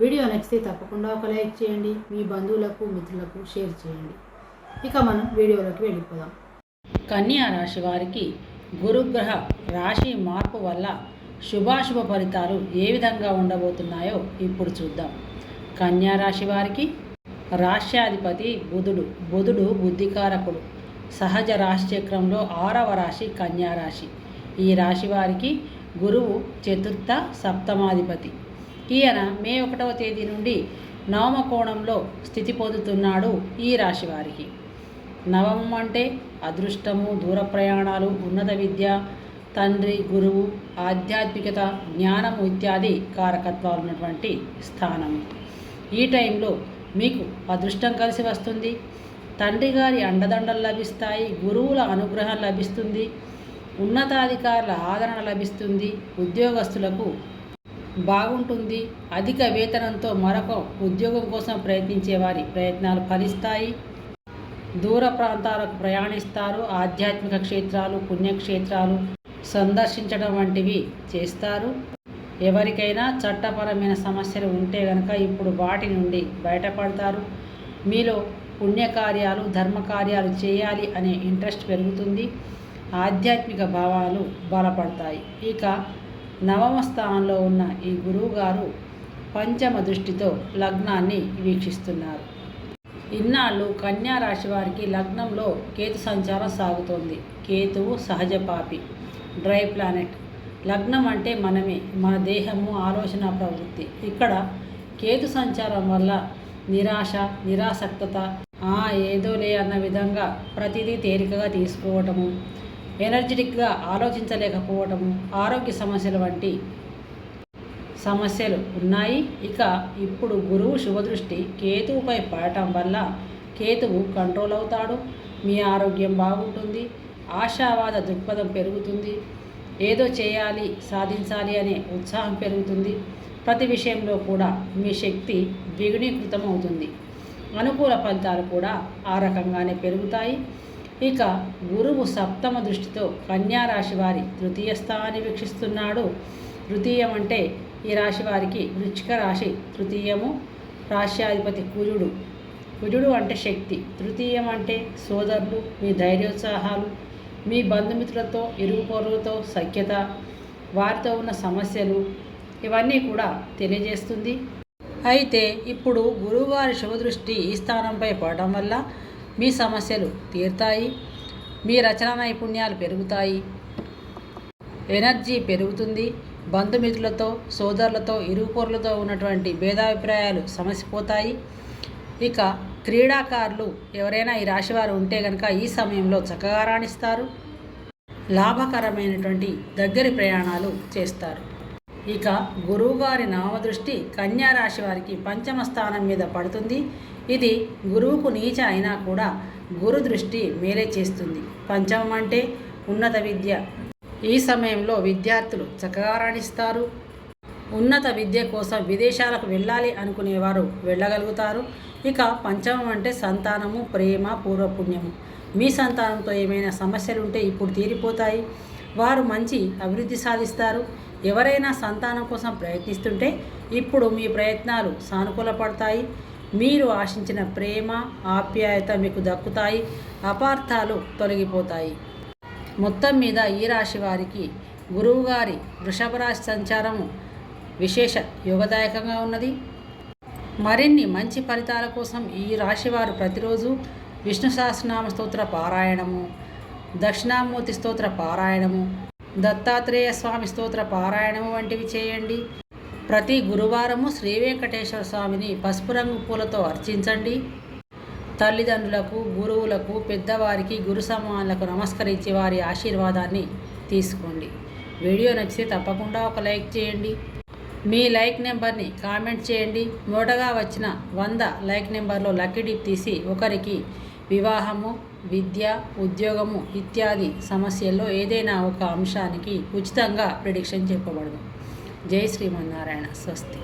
Video నచ్చితే తప్పకుండా ఒక లైక్ చేయండి మీ బంధువులకు మిత్రులకు షేర్ చేయండి. ఇక మనం వీడియోలోకి వెళ్ళిపోదాం. కన్యా రాశి వారికి గురుగ్రహ రాశి మార్పు వల్ల శుభాశుభ ఫలితాలు ఏ విధంగా ఉండబోతున్నాయో ఇప్పుడు చూద్దాం. కన్యా రాశి వారికి రాష్ట్రాధిపతి బుధుడు బుధుడు బుద్ధికారకుడు. సహజ రాశి చక్రంలో ఆరవ రాశి కన్యా రాశి. ఈ రాశి వారికి గురువు చతుర్థ సప్తమాధిపతి. ఈయన మే ఒకటవ తేదీ నుండి నవమ కోణంలో స్థితి పొందుతున్నాడు ఈ రాశివారికి నవమం అంటే అదృష్టము దూర ప్రయాణాలు ఉన్నత విద్య తండ్రి గురువు ఆధ్యాత్మికత జ్ఞానము ఇత్యాది కారకత్వాలు ఉన్నటువంటి స్థానం. ఈ టైంలో మీకు అదృష్టం కలిసి వస్తుంది. తండ్రి గారి అండదండలు లభిస్తాయి గురువుల అనుగ్రహం లభిస్తుంది ఉన్నతాధికారుల ఆదరణ లభిస్తుంది ఉద్యోగస్తులకు బాగుంటుంది. అధిక వేతనంతో మరొక ఉద్యోగం కోసం ప్రయత్నించే వారి ప్రయత్నాలు ఫలిస్తాయి. దూర ప్రాంతాలకు ప్రయాణిస్తారు. ఆధ్యాత్మిక క్షేత్రాలు పుణ్యక్షేత్రాలు సందర్శించడం వంటివి చేస్తారు. ఎవరికైనా చట్టపరమైన సమస్యలు ఉంటే కనుక ఇప్పుడు వాటి నుండి బయటపడతారు. మీలో పుణ్యకార్యాలు ధర్మకార్యాలు చేయాలి అనే ఇంట్రెస్ట్ పెరుగుతుంది. ఆధ్యాత్మిక భావాలు బలపడతాయి. ఇక నవమ స్థానంలో ఉన్న ఈ గురువుగారు పంచమ దృష్టితో లగ్నాన్ని వీక్షిస్తున్నారు. ఇన్నాళ్ళు కన్యా రాశి వారికి లగ్నంలో కేతు సంచారం సాగుతోంది. కేతువు సహజ పాపి. Dry planet. లగ్నం అంటే మనమే మన దేహము ఆలోచన ప్రవృత్తి. ఇక్కడ కేతు సంచారం వల్ల నిరాశ నిరాసక్తత ఆ ఏదోలే అన్న విధంగా ప్రతిదీ తేలికగా తీసుకోవటము ఎనర్జెటిక్గా ఆలోచించలేకపోవటము ఆరోగ్య సమస్యలు వంటి సమస్యలు ఉన్నాయి. ఇక ఇప్పుడు గురువు శుభదృష్టి కేతువుపై పడటం వల్ల కేతువు కంట్రోల్ అవుతాడు. మీ ఆరోగ్యం బాగుంటుంది. ఆశావాద దృక్పథం పెరుగుతుంది. ఏదో చేయాలి సాధించాలి అనే ఉత్సాహం పెరుగుతుంది. ప్రతి విషయంలో కూడా మీ శక్తి ద్విగుణీకృతం అవుతుంది అనుకూల ఫలితాలు కూడా ఆ రకంగానే పెరుగుతాయి. ఇక గురువు సప్తమ దృష్టితో కన్యా రాశి వారి తృతీయ స్థానాన్ని వీక్షిస్తున్నాడు. తృతీయం అంటే ఈ రాశి వారికి వృచ్చిక రాశి తృతీయము. రాశ్యాధిపతి కుజుడు. కుజుడు అంటే శక్తి. తృతీయం అంటే సోదరులు మీ ధైర్యోత్సాహాలు మీ బంధుమిత్రులతో ఇరుగు పొరుగుతో సఖ్యత వారితో ఉన్న సమస్యలు ఇవన్నీ కూడా తెలియజేస్తుంది. అయితే ఇప్పుడు గురువుగారి శుభదృష్టి ఈ స్థానంపై పడడం వల్ల మీ సమస్యలు తీరుతాయి. మీ రచనా నైపుణ్యాలు పెరుగుతాయి. ఎనర్జీ పెరుగుతుంది. బంధుమిత్రులతో సోదరులతో ఇరుగుపొరులతో ఉన్నటువంటి భేదాభిప్రాయాలు సమసిపోతాయి. ఇక క్రీడాకారులు ఎవరైనా ఈ రాశివారు ఉంటే కనుక ఈ సమయంలో చక్కగా రాణిస్తారు. లాభకరమైనటువంటి దగ్గరి ప్రయాణాలు చేస్తారు. ఇక గురువుగారి నామదృష్టి కన్యా రాశి వారికి పంచమ స్థానం మీద పడుతుంది. ఇది గురువుకు నీచ అయినా కూడా గురు దృష్టి మేలే చేస్తుంది. పంచమం అంటే ఉన్నత విద్య. ఈ సమయంలో విద్యార్థులు చక్కగా రాణిస్తారు. ఉన్నత విద్య కోసం విదేశాలకు వెళ్ళాలి అనుకునేవారు వెళ్ళగలుగుతారు. ఇక పంచమం అంటే సంతానము ప్రేమ పూర్వపుణ్యము. మీ సంతానంతో ఏమైనా సమస్యలు ఉంటే ఇప్పుడు తీరిపోతాయి. వారు మంచి అభివృద్ధి సాధిస్తారు. ఎవరైనా సంతానం కోసం ప్రయత్నిస్తుంటే ఇప్పుడు మీ ప్రయత్నాలు సానుకూలపడతాయి మీరు ఆశించిన ప్రేమ ఆప్యాయత మీకు దక్కుతాయి. అపార్థాలు తొలగిపోతాయి. మొత్తం మీద ఈ రాశి వారికి గురువుగారి వృషభ రాశి సంచారము విశేష యోగదాయకంగా ఉన్నది. మరిన్ని మంచి ఫలితాల కోసం ఈ రాశివారు ప్రతిరోజు విష్ణు సహస్రనామ స్తోత్ర పారాయణము దక్షిణామూర్తి స్తోత్ర పారాయణము దత్తాత్రేయ స్వామి స్తోత్ర పారాయణము వంటివి చేయండి. ప్రతి గురువారము శ్రీ వెంకటేశ్వర స్వామిని పసుపు రంగు పూలతో అర్చించండి. తల్లిదండ్రులకు గురువులకు పెద్దవారికి గురు సమానులకు నమస్కరించి వారి ఆశీర్వాదాన్ని తీసుకోండి. వీడియో నచ్చితే తప్పకుండా ఒక లైక్ చేయండి. మీ లైక్ నెంబర్ని కామెంట్ చేయండి. నూటగా వచ్చిన వంద లైక్ నెంబర్లో లక్కీ డిప్ తీసి ఒకరికి వివాహము విద్య ఉద్యోగము ఇత్యాది సమస్యల్లో ఏదైనా ఒక అంశానికి ఉచితంగా ప్రిడిక్షన్ చెప్పబడదు జై శ్రీమన్నారాయణ స్వస్తి.